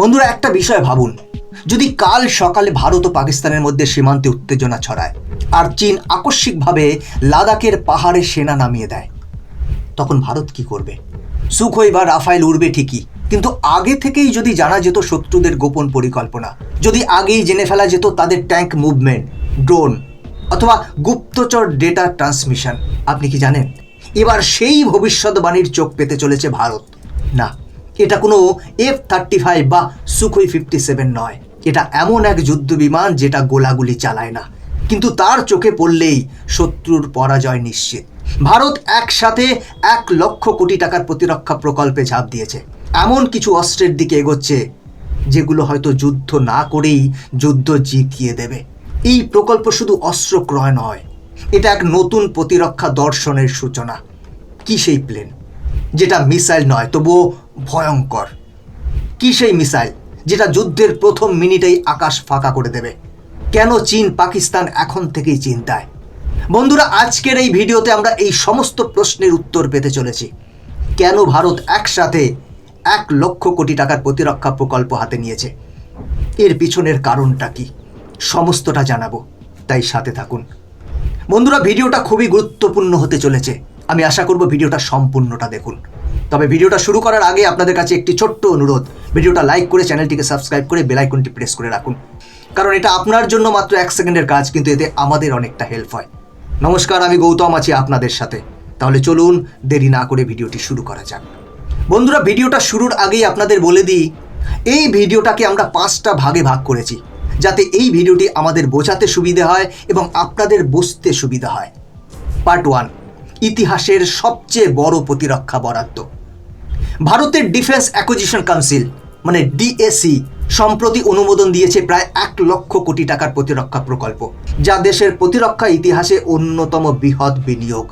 বন্ধুরা, একটা বিষয় ভাবুন। যদি কাল সকালে ভারত ও পাকিস্তানের মধ্যে সীমান্তে উত্তেজনা ছড়ায়, আর চীন আকস্মিকভাবে লাদাখের পাহাড়ে সেনা নামিয়ে দেয়, তখন ভারত কি করবে? সুখই বা রাফাইল উড়বে ঠিকই, কিন্তু আগে থেকেই যদি জানা যেত শত্রুদের গোপন পরিকল্পনা, যদি আগেই জেনে ফেলা যেত তাদের ট্যাঙ্ক মুভমেন্ট, ড্রোন, অথবা গুপ্তচর ডেটা ট্রান্সমিশন, আপনি কি জানেন? এবার সেই ভবিষ্যৎবাণীর চোখ পেতে চলেছে ভারত। না এটা কোনো এফ থার্টি ফাইভ বা সুখই ফিফটি সেভেন নয়। এটা এমন এক যুদ্ধ বিমান যেটা গোলাগুলি চালায় না। কিন্তু তার চোখে পড়লেই শত্রুর পরাজয় নিশ্চিত। ভারত একসাথে এক লক্ষ কোটি টাকার প্রতিরক্ষা প্রকল্পে ঝাঁপ দিয়েছে। এমন কিছু অস্ত্রের দিকে এগোচ্ছে যেগুলো হয়তো যুদ্ধ না করেই যুদ্ধ জিতিয়ে দেবে। এই প্রকল্প শুধু অস্ত্র ক্রয় নয়, এটা এক নতুন প্রতিরক্ষা দর্শনের সূচনা। কি সেই প্লেন? যেটা মিসাইল নয়, তবুও ভয়ঙ্কর। কি সেই মিসাইল যেটা যুদ্ধের প্রথম মিনিটেই আকাশ ফাঁকা করে দেবে? কেন চীন পাকিস্তান এখন থেকেই চিন্তায়? বন্ধুরা, আজকের এই ভিডিওতে আমরা এই সমস্ত প্রশ্নের উত্তর পেতে চলেছি। কেন ভারত একসাথে এক লক্ষ কোটি টাকার প্রতিরক্ষা প্রকল্প হাতে নিয়েছে? এর পিছনের কারণটা কি? সমস্তটা জানাব, তাই সাথে থাকুন। বন্ধুরা, ভিডিওটা খুবই গুরুত্বপূর্ণ হতে চলেছে। আমি আশা করব ভিডিওটা সম্পূর্ণটা দেখুন। তবে ভিডিওটা শুরু করার আগে আপনাদের কাছে একটি ছোট্ট অনুরোধ। ভিডিওটা লাইক করে চ্যানেলটিকে সাবস্ক্রাইব করে বেল আইকনটি প্রেস করে রাখুন। কারণ এটা আপনার জন্য মাত্র এক সেকেন্ডের কাজ, কিন্তু এতে আমাদের অনেকটা হেল্প হয়। নমস্কার, আমি গৌতম আছি আপনাদের সাথে। তাহলে চলুন দেরি না করে ভিডিওটি শুরু করা যাক। বন্ধুরা, ভিডিওটা শুরুর আগেই আপনাদের বলে দিই, এই ভিডিওটাকে আমরা পাঁচটা ভাগে ভাগ করেছি, যাতে এই ভিডিওটি আমাদের বোঝাতে সুবিধে হয় এবং আপনাদের বুঝতে সুবিধা হয়। পার্ট ওয়ান, ইতিহাসের সবচেয়ে বড় প্রতিরক্ষা বরাদ্দ। ভারতের ডিফেন্স অ্যাকুজিশন কাউন্সিল মানে ডিএসি সম্প্রতি অনুমোদন দিয়েছে প্রায় এক লক্ষ কোটি টাকার প্রতিরক্ষা প্রকল্প, যা দেশের প্রতিরক্ষা ইতিহাসে অন্যতম বৃহৎ বিনিয়োগ।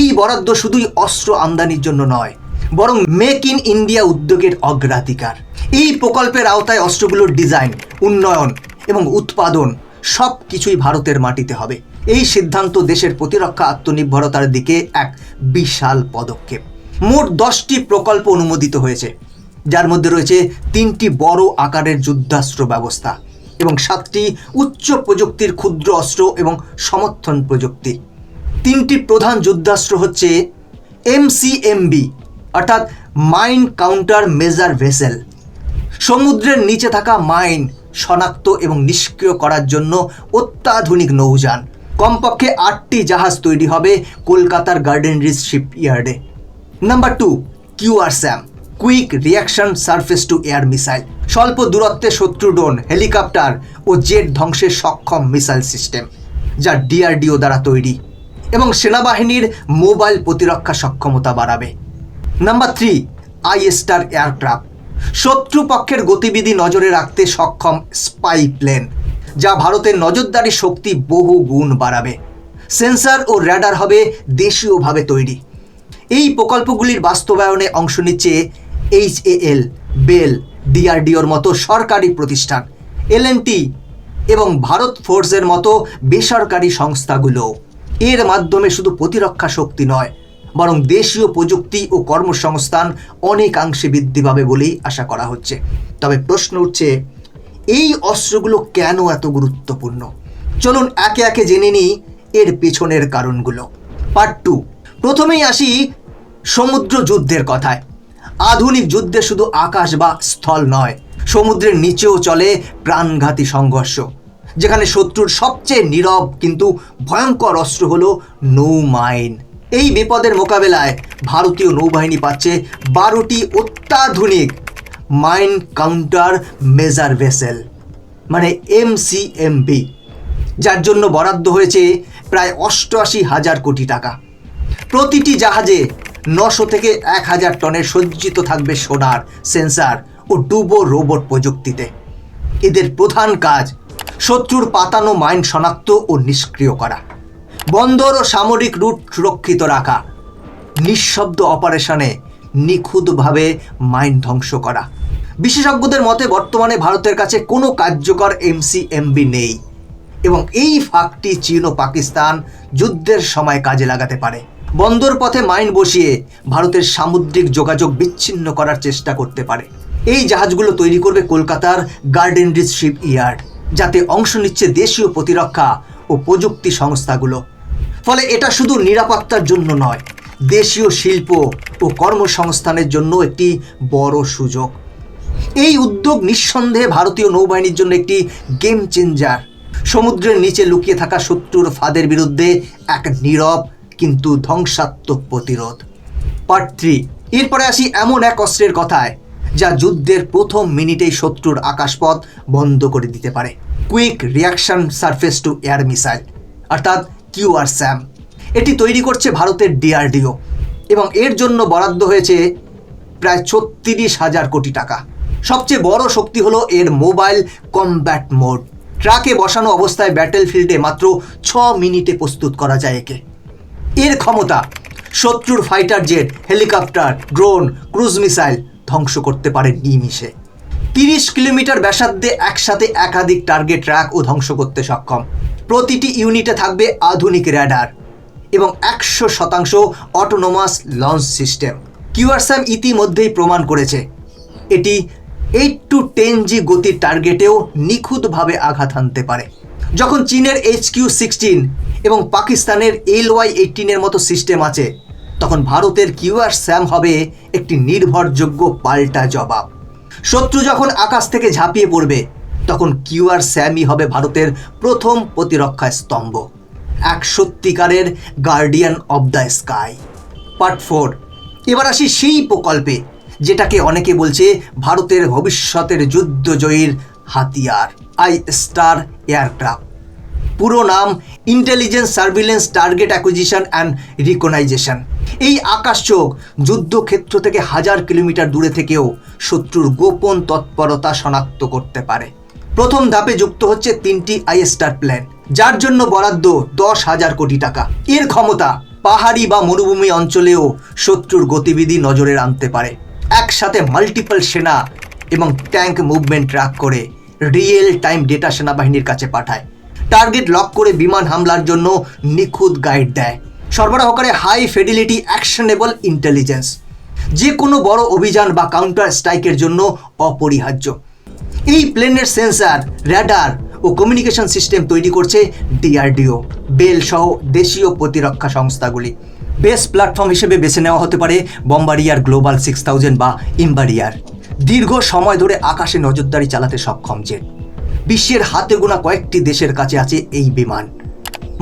এই বরাদ্দ শুধুই অস্ত্র আমদানির জন্য নয়, বরং মেক ইন ইন্ডিয়া উদ্যোগের অগ্রাধিকার। এই প্রকল্পের আওতায় অস্ত্রগুলোর ডিজাইন, উন্নয়ন এবং উৎপাদন সব কিছুই ভারতের মাটিতে হবে। এই সিদ্ধান্ত দেশের প্রতিরক্ষা আত্মনির্ভরতার দিকে এক বিশাল পদক্ষেপ। মোট দশটি প্রকল্প অনুমোদিত হয়েছে, যার মধ্যে রয়েছে তিনটি বড় আকারের যুদ্ধাস্ত্র ব্যবস্থা এবং সাতটি উচ্চ প্রযুক্তির ক্ষুদ্র অস্ত্র এবং সমর্থন প্রযুক্তি। তিনটি প্রধান যুদ্ধাস্ত্র হচ্ছে এমসিএমবি, অর্থাৎ মাইন কাউন্টার মেজার ভেসেল। সমুদ্রের নিচে থাকা মাইন শনাক্ত এবং নিষ্ক্রিয় করার জন্য অত্যাধুনিক নৌযান। কমপক্ষে আটটি জাহাজ তৈরি হবে কলকাতার garden reach শিপইয়ার্ডে। Number two QR SAM quick reaction surface to air missile স্বল্প দূরত্বে শত্রু ড্রোন হেলিকপ্টার ও জেট ধ্বংসের সক্ষম মিসাইল সিস্টেম যা ডিআরডিও দ্বারা তৈরি এবং সেনাবাহিনীর মোবাইল প্রতিরক্ষা সক্ষমতা বাড়াবে। নাম্বার থ্রি আইএস্টার এয়ারক্রাফট শত্রুপক্ষের গতিবিধি নজরে রাখতে সক্ষম স্পাই প্লেন যা ভারতের নজরদারি শক্তি বহু গুণ বাড়াবে। সেন্সর ও র্যাডার হবে দেশীয়ভাবে তৈরি। এই প্রকল্পগুলির বাস্তবায়নে অংশ নিচ্ছে এইচএএল বেল ডিআরডিওর মতো সরকারি প্রতিষ্ঠান এলএনটি এবং ভারত ফোর্সের মতো বেসরকারি সংস্থাগুলো। এর মাধ্যমে শুধু প্রতিরক্ষা শক্তি নয়, বরং দেশীয় প্রযুক্তি ও কর্মসংস্থান অনেকাংশে বৃদ্ধি পাবে বলেই আশা করা হচ্ছে। তবে প্রশ্ন উঠছে, এই অস্ত্রগুলো কেন এত গুরুত্বপূর্ণ? চলুন একে একে জেনে নিই এর পেছনের কারণগুলো। পার্ট টু প্রথমেই আসি সমুদ্র যুদ্ধের কথায়। আধুনিক যুদ্ধে শুধু আকাশ বা স্থল নয়, সমুদ্রের নিচেও চলে প্রাণঘাতী সংঘর্ষ, যেখানে শত্রুর সবচেয়ে নীরব কিন্তু ভয়ঙ্কর অস্ত্র হলো নৌ মাইন এই বিপদের মোকাবেলায় ভারতীয় নৌবাহিনী পাচ্ছে বারোটি অত্যাধুনিক মাইন কাউন্টার মেজার ভেসেল মানে এমসিএমবি, যার জন্য বরাদ্দ হয়েছে প্রায় অষ্টআশি হাজার কোটি টাকা। প্রতিটি জাহাজে নশো থেকে এক হাজার টনের সজ্জিত থাকবে সোনার সেন্সার ও ডুবো রোবট প্রযুক্তিতে। এদের প্রধান কাজ শত্রুর পাতানো মাইন শনাক্ত ও নিষ্ক্রিয় করা। বন্দর ও সামরিক রুট সুরক্ষিত রাখা। নিঃশব্দ অপারেশনে নিখুঁতভাবে মাইন ধ্বংস করা। বিশেষজ্ঞদের মতে বর্তমানে ভারতের কাছে কোনো কার্যকর এমসিএমবি নেই এবং এই ফাঁকটি চীন ও পাকিস্তান যুদ্ধের সময় কাজে লাগাতে পারে। বন্দর পথে মাইন বসিয়ে ভারতের সামুদ্রিক যোগাযোগ বিচ্ছিন্ন করার চেষ্টা করতে পারে। এই জাহাজগুলো তৈরি করবে কলকাতার গার্ডেন রিচ শিপ ইয়ার্ড, যাতে অংশ নিচ্ছে দেশীয় প্রতিরক্ষা ও প্রযুক্তি সংস্থাগুলো। ফলে এটা শুধু নিরাপত্তার জন্য নয়, দেশীয় শিল্প ও কর্মসংস্থানের জন্য একটি বড় সুযোগ। এই উদ্যোগ নিঃসন্দেহে ভারতীয় নৌবাহিনীর জন্য একটি গেম চেঞ্জার সমুদ্রের নিচে লুকিয়ে থাকা শত্রুর ফাঁদের বিরুদ্ধে এক নীরব কিন্তু ধ্বংসাত্মক প্রতিরোধ। পার্ট থ্রি এরপরে আসি এমন এক অস্ত্রের কথায়, যা যুদ্ধের প্রথম মিনিটেই শত্রুর আকাশপথ বন্ধ করে দিতে পারে। Quick reaction surface to air missile অর্থাৎ কিউআর স্যাম এটি তৈরি করছে ভারতের ডিআরডিও এবং এর জন্য বরাদ্দ হয়েছে প্রায় ছত্রিশ হাজার কোটি টাকা। সবচেয়ে বড় শক্তি হলো এর মোবাইল কমব্যাট মোড। ট্রাকে বসানো অবস্থায় ব্যাটেল ফিল্ডে মাত্র ছ মিনিটে প্রস্তুত করা যায় একে। এর ক্ষমতা শত্রুর fighter jet helicopter drone cruise missile ধ্বংস করতে পারে নিমিষে। তিরিশ কিলোমিটার ব্যাসার্ধে একসাথে একাধিক টার্গেট ট্র্যাক ও ধ্বংস করতে সক্ষম। প্রতিটি ইউনিটে থাকবে আধুনিক র্যাডার এবং একশো শতাংশ অটোনোমাস লঞ্চ সিস্টেম কিউআরস্যাম ইতিমধ্যেই প্রমাণ করেছে, এটি এইট টু টেন জি গতির টার্গেটেও নিখুঁতভাবে আঘাত হানতে পারে। যখন চীনের এইচ কিউ সিক্সটিন এবং পাকিস্তানের এল ওয়াই এইটিনের মতো সিস্টেম আছে। তখন ভারতের কিউআর স্যাম হবে একটি নির্ভরযোগ্য পাল্টা জবাব। শত্রু যখন আকাশ থেকে ঝাঁপিয়ে পড়বে, তখন কিউআর স্যামই হবে ভারতের প্রথম প্রতিরক্ষা স্তম্ভ। এক সত্যিকারের guardian of the sky. Part four. এবার আসি সেই প্রকল্পে, যেটাকে অনেকে বলছে ভারতের ভবিষ্যতের যুদ্ধজয়ীর হাতিয়ার, আই স্টার এয়ারক্রাফট। পুরো নাম intelligence surveillance target acquisition and reconnaissance এই আকাশ চোখ যুদ্ধক্ষেত্র থেকে হাজার কিলোমিটার দূরে থেকেও শত্রুর গোপন তৎপরতা শনাক্ত করতে পারে। প্রথম ধাপে যুক্ত হচ্ছে তিনটি আইএস্টার প্ল্যান যার জন্য বরাদ্দ দশ হাজার কোটি টাকা। এর ক্ষমতা পাহাড়ি বা মরুভূমি অঞ্চলেও শত্রুর গতিবিধি নজরে আনতে পারে। একসাথে মাল্টিপল সেনা এবং ট্যাঙ্ক মুভমেন্ট ট্র্যাক করে রিয়েল টাইম ডেটা সেনাবাহিনীর কাছে পাঠায়। টার্গেট লক করে বিমান হামলার জন্য নিখুঁত গাইড দেয়। সরবরাহ করে হাই ফেডিলিটি অ্যাকশনেবল ইন্টেলিজেন্স যে কোনো বড় অভিযান বা কাউন্টার স্ট্রাইকের জন্য অপরিহার্য। এই প্লেনের সেন্সার র্যাডার ও কমিউনিকেশন সিস্টেম তৈরি করছে ডিআরডিও বেল সহ দেশীয় প্রতিরক্ষা সংস্থাগুলি। বেস্ট প্ল্যাটফর্ম হিসেবে বেছে নেওয়া হতে পারে বম্বারিয়ার গ্লোবাল সিক্স থাউজেন্ড বা ইম্বারিয়ার দীর্ঘ সময় ধরে আকাশে নজরদারি চালাতে সক্ষম জেট। বিশ্বের হাতে গোনা কয়েকটি দেশের কাছে আছে এই বিমান।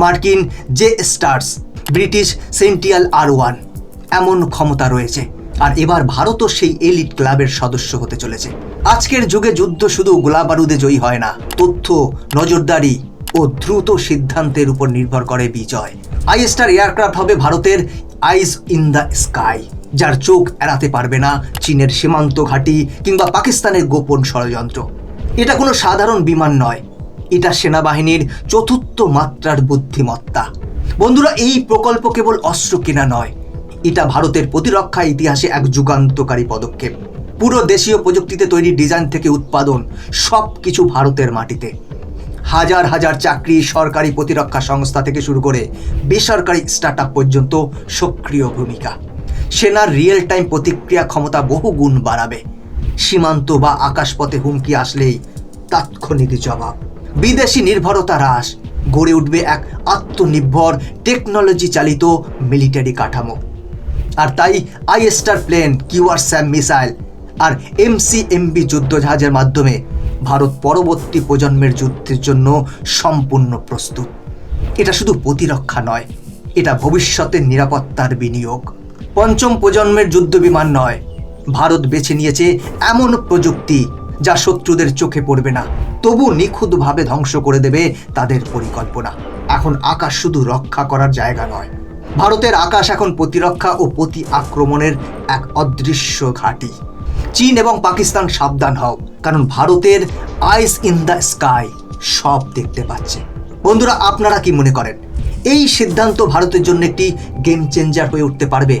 মার্কিন J STARS, British Sentinel R one এমন ক্ষমতা রয়েছে। আর এবার ভারতও সেই এলিট ক্লাবের সদস্য হতে চলেছে। আজকের যুগে যুদ্ধ শুধু গোলাবারুদে জয়ী হয় না, তথ্য, নজরদারি ও দ্রুত সিদ্ধান্তের উপর নির্ভর করে বিজয়। আইএস্টার এয়ারক্রাফট হবে ভারতের আইস ইন দ্য স্কাই, যার চোখ এড়াতে পারবে না চীনের সীমান্ত ঘাঁটি কিংবা পাকিস্তানের গোপন ষড়যন্ত্র। এটা কোনো সাধারণ বিমান নয়। এটা সেনাবাহিনীর চতুর্থ মাত্রার বুদ্ধিমত্তা। বন্ধুরা, এই প্রকল্প কেবল অস্ত্র কেনা নয়। এটা ভারতের প্রতিরক্ষা ইতিহাসে এক যুগান্তকারী পদক্ষেপ। পুরো দেশীয় প্রযুক্তিতে তৈরি ডিজাইন থেকে উৎপাদন সব কিছু ভারতের মাটিতে। হাজার হাজার চাকরি সরকারি প্রতিরক্ষা সংস্থা থেকে শুরু করে বেসরকারি স্টার্ট পর্যন্ত সক্রিয় ভূমিকা। সেনার রিয়েল টাইম প্রতিক্রিয়া ক্ষমতা বহু গুণ বাড়াবে। সীমান্ত বা আকাশপথে হুমকি আসলেই তাৎক্ষণিক জবাব। বিদেশি নির্ভরতা হ্রাস, গড়ে উঠবে এক আত্মনির্ভর টেকনোলজি চালিত মিলিটারি কাঠামো। আর তাই ISTAR plane, QR SAM missile আর এমসিএমবি যুদ্ধজাহাজের মাধ্যমে ভারত পরবর্তী প্রজন্মের যুদ্ধের জন্য সম্পূর্ণ প্রস্তুত। এটা শুধু প্রতিরক্ষা নয়, এটা ভবিষ্যতের নিরাপত্তার বিনিয়োগ। পঞ্চম প্রজন্মের যুদ্ধ বিমান নয় ভারত বেছে নিয়েছে এমন প্রযুক্তি যা শত্রুদের চোখে পড়বে না। তবু নিখুঁতভাবে ধ্বংস করে দেবে তাদের পরিকল্পনা। এখন আকাশ শুধু রক্ষা করার জায়গা নয়। ভারতের আকাশ এখন প্রতিরক্ষা ও প্রতি আক্রমণের এক অদৃশ্য ঘাঁটি। চীন এবং পাকিস্তান সাবধান হও, কারণ ভারতের আইস ইন দ্য স্কাই সব দেখতে পাচ্ছে। বন্ধুরা, আপনারা কি মনে করেন? এই সিদ্ধান্ত ভারতের জন্য একটি গেম চেঞ্জার হয়ে উঠতে পারবে?